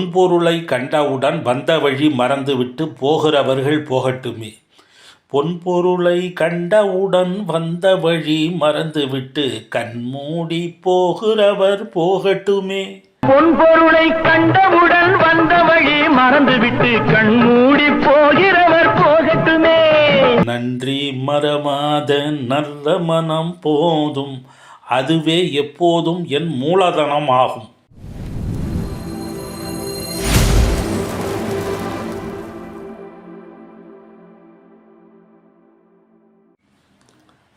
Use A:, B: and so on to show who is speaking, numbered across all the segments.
A: பொன்பொருளை கண்டவுடன் வந்த வழி மறந்துவிட்டு போகிறவர்கள் போகட்டுமே. பொன்பொருளை கண்டவுடன் வந்த வழி மறந்துவிட்டு கண்மூடி போகிறவர் போகட்டுமே.
B: பொன்பொருளை கண்டவுடன் வந்த வழி மறந்துவிட்டு கண்மூடி போகிறவர் போகட்டுமே.
A: நன்றி மறமாத நல்ல மனம் போதும். அதுவே எப்போதும் என் மூலதனம் ஆகும்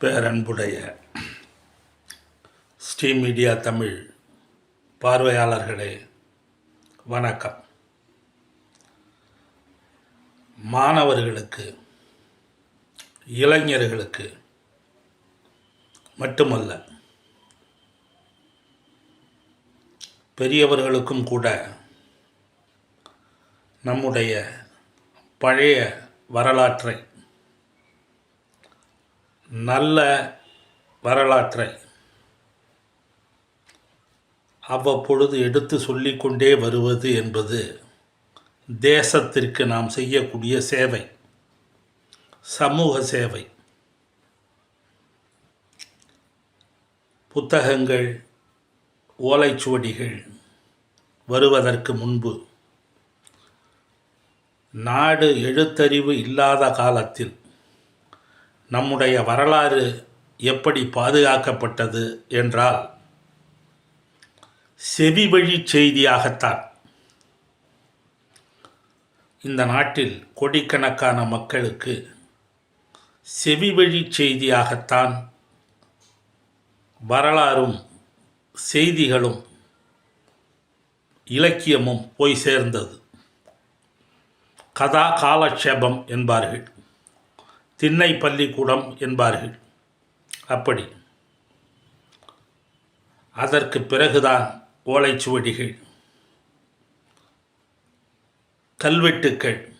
A: பேரன்புடைய ஸ்ரீ மீடியா தமிழ் பார்வையாளர்களே வணக்கம். மாணவர்களுக்கு இளைஞர்களுக்கு மட்டுமல்ல பெரியவர்களுக்கும் கூட நம்முடைய பழைய வரலாற்றை நல்ல வரலாற்றை அவ்வப்பொழுது எடுத்து சொல்லிக்கொண்டே வருவது என்பது தேசத்திற்கு நாம் செய்யக்கூடிய சேவை சமூக சேவை. புத்தகங்கள் ஓலைச்சுவடிகள் வருவதற்கு முன்பு நாடு எழுத்தறிவு இல்லாத காலத்தில் நம்முடைய வரலாறு எப்படி பாதுகாக்கப்பட்டது என்றால் செவி வழி செய்தியாகத்தான். இந்த நாட்டில் கோடிக்கணக்கான மக்களுக்கு செவி வழி செய்தியாகத்தான் வரலாறும் செய்திகளும் இலக்கியமும் போய் சேர்ந்தது. கதா காலட்சேபம் என்பார்கள். திண்ணை பள்ளிக்கூடம் என்பார்கள். அப்படி. அதற்கு பிறகுதான் ஓலைச்சுவடிகள் கல்வெட்டுக்கள்.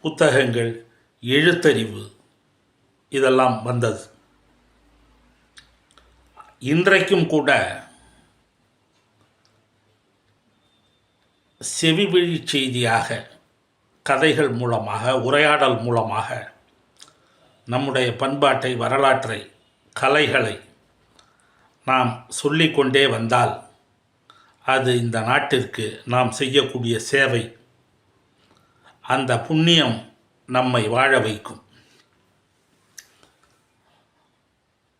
A: புத்தகங்கள் எழுத்தறிவு இதெல்லாம் வந்தது. இன்றைக்கும் கூட செவிவழி செய்தியாக கதைகள் மூலமாக உரையாடல் மூலமாக நம்முடைய பண்பாட்டை வரலாற்றை கலைகளை நாம் சொல்லிக்கொண்டே வந்தால் அது இந்த நாட்டிற்கு நாம் செய்யக்கூடிய சேவை. அந்த புண்ணியம் நம்மை வாழ வைக்கும்.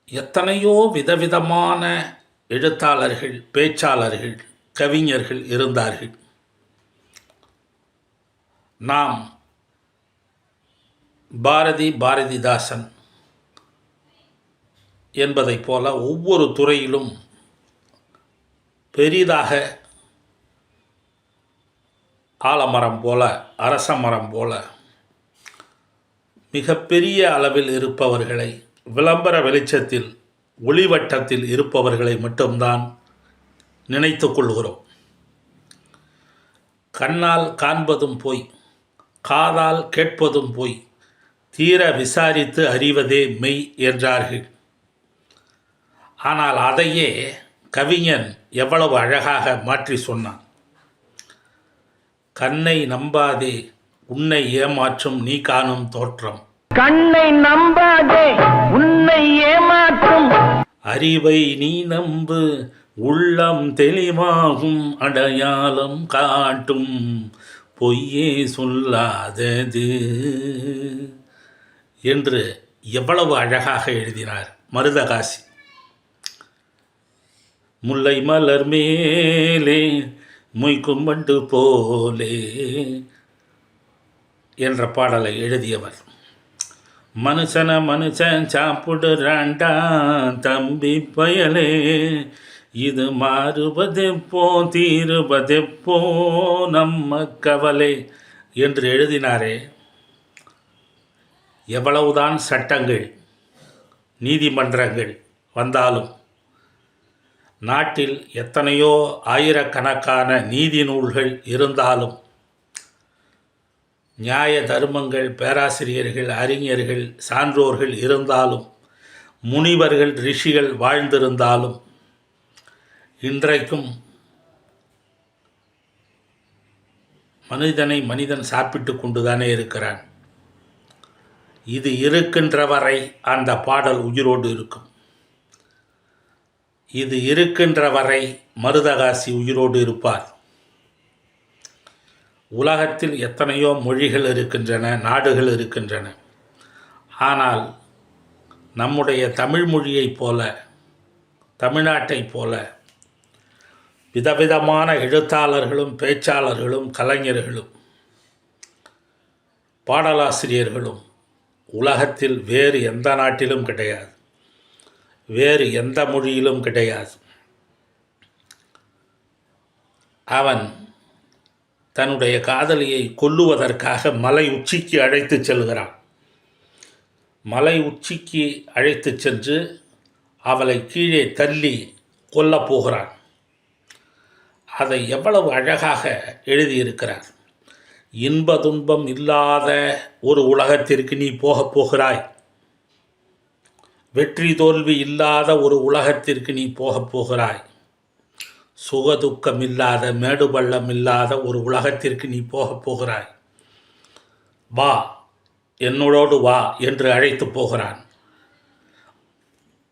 A: எத்தனையோ விதவிதமான எழுத்தாளர்கள் பேச்சாளர்கள் கவிஞர்கள் இருந்தார்கள். நாம் பாரதி பாரதிதாசன் என்பதைப் போல ஒவ்வொரு துறையிலும் பெரிதாக ஆலமரம் போல அரச மரம் போல மிகப்பெரிய அளவில் இருப்பவர்களை விளம்பர வெளிச்சத்தில் ஒளிவட்டத்தில் இருப்பவர்களை மட்டும்தான் நினைத்து கொள்கிறோம். கண்ணால் காண்பதும் போய் காதால் கேட்பதும் போய். தீர விசாரித்து அறிவதே மெய் என்றார்கள். ஆனால் அதையே கவிஞன் எவ்வளவு அழகாக மாற்றி சொன்னான். கண்ணை நம்பாதே உன்னை ஏமாற்றும் நீ காணும் தோற்றம்.
B: கண்ணை நம்பாதே உன்னை ஏமாற்றும்.
A: அறிவை நீ நம்பு உள்ளம் தெளிவாகும் அடையாளம் காட்டும். பொய்யே சொல்லாதது. என்று எவ்வளவு அழகாக எழுதினார் மருதகாசி. முல்லை மலர் மேலே மொய்க்கும்பண்டு போலே என்ற பாடலை எழுதியவர். மனுஷன மனுஷன் சாப்பிடுறாண்டா தம்பி பயலே இது மாறுவதெப்போ தீருவதெப்போ நம்ம கவலை என்று எழுதினாரே. எவ்வளவுதான் சட்டங்கள் நீதிமன்றங்கள் வந்தாலும் நாட்டில் எத்தனையோ ஆயிரக்கணக்கான நீதி நூல்கள் இருந்தாலும் நியாய தர்மங்கள் பேராசிரியர்கள் அறிஞர்கள் சான்றோர்கள் இருந்தாலும் முனிவர்கள் ரிஷிகள் வாழ்ந்திருந்தாலும் இன்றைக்கும் மனிதனை மனிதன் சாப்பிட்டு கொண்டுதானே இருக்கிறான். இது இருக்கின்ற வரை அந்த பாடல் உயிரோடு இருக்கும். இது இருக்கின்ற வரை மருதகாசி உயிரோடு இருப்பார். உலகத்தில் எத்தனையோ மொழிகள் இருக்கின்றன நாடுகள் இருக்கின்றன. ஆனால் நம்முடைய தமிழ் மொழியைப் போல தமிழ்நாட்டைப் போல விதவிதமான எழுத்தாளர்களும் பேச்சாளர்களும் கலைஞர்களும் பாடலாசிரியர்களும் உலகத்தில் வேறு எந்த நாட்டிலும் கிடையாது. வேறு எந்த மொழியிலும் கிடையாது. அவன் தன்னுடைய காதலியை கொல்லுவதற்காக மலை உச்சிக்கு அழைத்துச் செல்கிறான். மலை உச்சிக்கு அழைத்துச் சென்று அவளை கீழே தள்ளி கொல்லப் போகிறான். அதை எவ்வளவு அழகாக எழுதியிருக்கிறார். இன்ப துன்பம் இல்லாத ஒரு உலகத்திற்கு நீ போகப் போகிறாய். வெற்றி தோல்வி இல்லாத ஒரு உலகத்திற்கு நீ போகப் போகிறாய். சுகதுக்கம் இல்லாத மேடு பள்ளம் இல்லாத ஒரு உலகத்திற்கு நீ போகப் போகிறாய். வா என்னோடு வா என்று அழைத்து போகிறான்.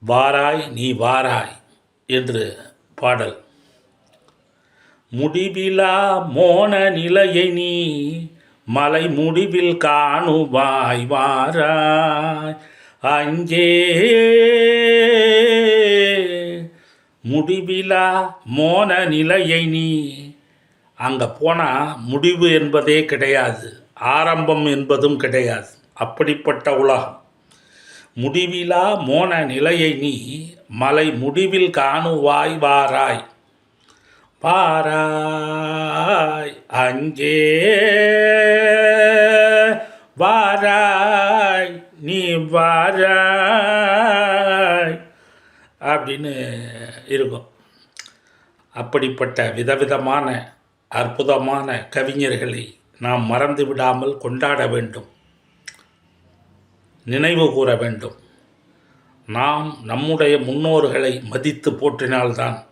A: வாராய் நீ வாராய் என்று பாடல். முடிவிலா மோன நிலையை நீ மலை முடிவில் காணுவாய் வாராய். அஞ்சே முடிவிலா மோன நிலையை நீ அங்கே போனால் முடிவு என்பதே கிடையாது ஆரம்பம் என்பதும் கிடையாது. அப்படிப்பட்ட உலகம். முடிவிலா மோன நிலையை நீ மலை முடிவில் காணுவாய் வாராய். பாராய் அங்கே வாராய் நீ வாராய் அப்படின்னு இருக்கும். அப்படிப்பட்ட விதவிதமான அற்புதமான கவிஞர்களை நாம் மறந்து விடாமல் கொண்டாட வேண்டும். நினைவு கூற வேண்டும். நாம் நம்முடைய முன்னோர்களை மதித்து போற்றினால்தான்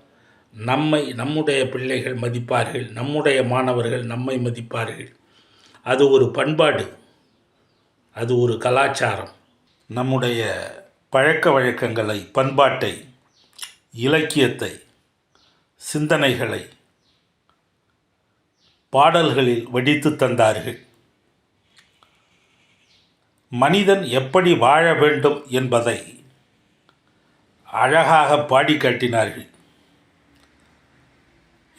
A: நம்மை நம்முடைய பிள்ளைகள் மதிப்பார்கள் நம்முடைய மாணவர்கள் நம்மை மதிப்பார்கள். அது ஒரு பண்பாடு அது ஒரு கலாச்சாரம். நம்முடைய பழக்க வழக்கங்களை பண்பாட்டை இலக்கியத்தை சிந்தனைகளை பாடல்களில் வடித்து தந்தார்கள். மனிதன் எப்படி வாழ வேண்டும் என்பதை அழகாக பாடி காட்டினார்கள்.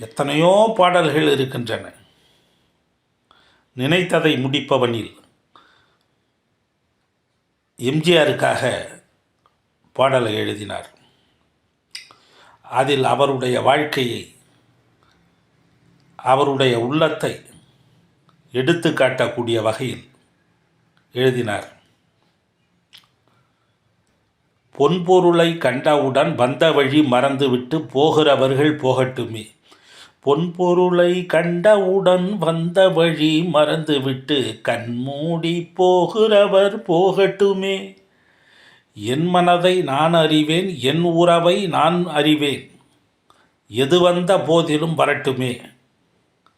A: எத்தனையோ பாடல்கள் இருக்கின்றன. நினைத்ததை முடிப்பவனில் எம்ஜிஆருக்காக பாடலை எழுதினார். அதில் அவருடைய வாழ்க்கையை அவருடைய உள்ளத்தை எடுத்து காட்டக்கூடிய வகையில் எழுதினார். பொன்பொருளை கண்டவுடன் வந்த வழி மறந்துவிட்டு போகிறவர்கள் போகட்டுமே. பொன்பொருளை கண்டவுடன் வந்த வழி மறந்துவிட்டு கண்மூடி போகிறவர் போகட்டுமே. என் மனதை நான் அறிவேன் என் உறவை நான் அறிவேன். எது வந்த போதிலும் வரட்டுமே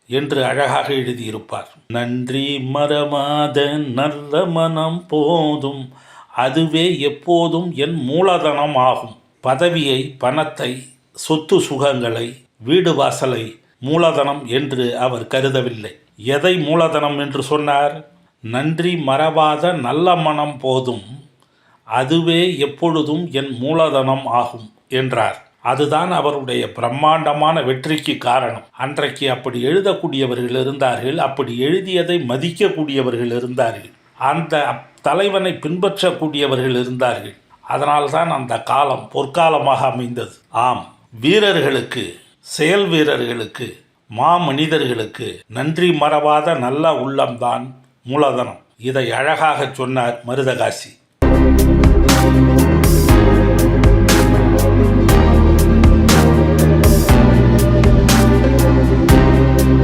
A: என்று அழகாக எழுதியிருப்பார். நன்றி மறமாத நல்ல மனம் போதும் அதுவே எப்போதும் என் மூலதனம் ஆகும் பதவியை பணத்தை சொத்து சுகங்களை வீடு வாசலை மூலதனம் என்று அவர் கருதவில்லை. எதை மூலதனம் என்று சொன்னார்? நன்றி மறவாத நல்ல மனம் போதும். அதுவே எப்பொழுதும் என் மூலதனம் ஆகும் என்றார். அதுதான் அவருடைய பிரம்மாண்டமான வெற்றிக்கு காரணம். அன்றைக்கு அப்படி எழுதக்கூடியவர்கள் இருந்தார்கள் அப்படி எழுதியதை மதிக்கக்கூடியவர்கள் இருந்தார்கள். அந்த தலைவனை பின்பற்றக்கூடியவர்கள் இருந்தார்கள். அதனால்தான் அந்த காலம் பொற்காலமாக அமைந்தது. ஆம் வீரர்களுக்கு செயல் வீரர்களுக்கு மாமனிதர்களுக்கு நன்றி மறவாத நல்ல உள்ளம்தான் மூலதனம். இதை அழகாக சொன்னார் மருதகாசி.